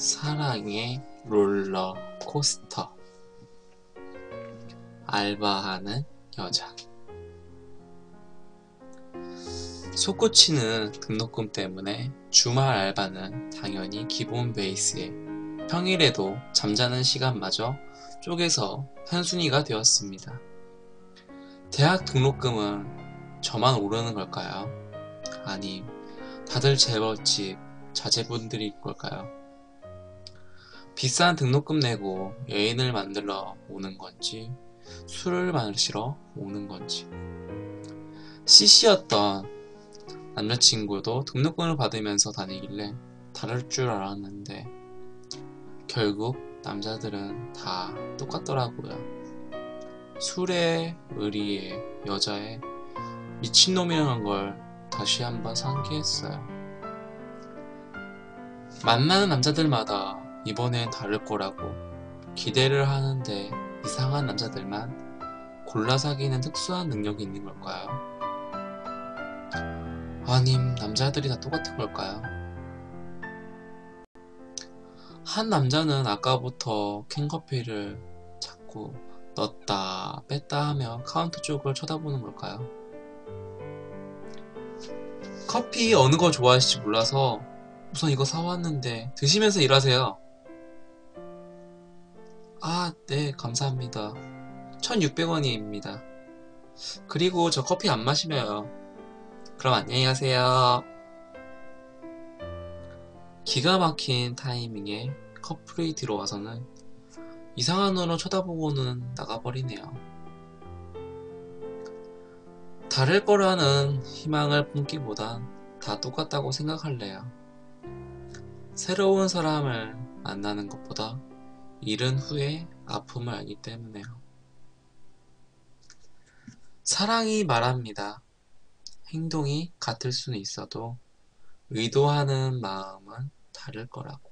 사랑의 롤러코스터 알바하는 여자 솟구치는 등록금 때문에 주말 알바는 당연히 기본 베이스에 평일에도 잠자는 시간마저 쪼개서 현순위가 되었습니다. 대학 등록금은 저만 오르는 걸까요? 아님 다들 재벌집 자제분들일 걸까요? 비싼 등록금 내고 여인을 만들러 오는 건지 술을 마시러 오는 건지 CC였던 남자친구도 등록금을 받으면서 다니길래 다를 줄 알았는데 결국 남자들은 다 똑같더라고요. 술에 의리에 여자에 미친놈이라는 걸 다시 한번 상기했어요. 만나는 남자들마다 이번엔 다를 거라고 기대를 하는데 이상한 남자들만 골라 사귀는 특수한 능력이 있는 걸까요? 아님 남자들이 다 똑같은 걸까요? 한 남자는 아까부터 캔커피를 자꾸 넣었다 뺐다 하며 카운터 쪽을 쳐다보는 걸까요? 커피 어느 거 좋아하실지 몰라서 우선 이거 사왔는데 드시면서 일하세요. 아, 네, 감사합니다. 1600원입니다. 그리고 저 커피 안 마시며요. 그럼 안녕히 가세요. 기가 막힌 타이밍에 커플이 들어와서는 이상한 눈으로 쳐다보고는 나가버리네요. 다를 거라는 희망을 품기보단 다 똑같다고 생각할래요. 새로운 사람을 만나는 것보다 잃은 후에 아픔을 알기 때문에요. 사랑이 말합니다. 행동이 같을 수는 있어도 의도하는 마음은 다를 거라고.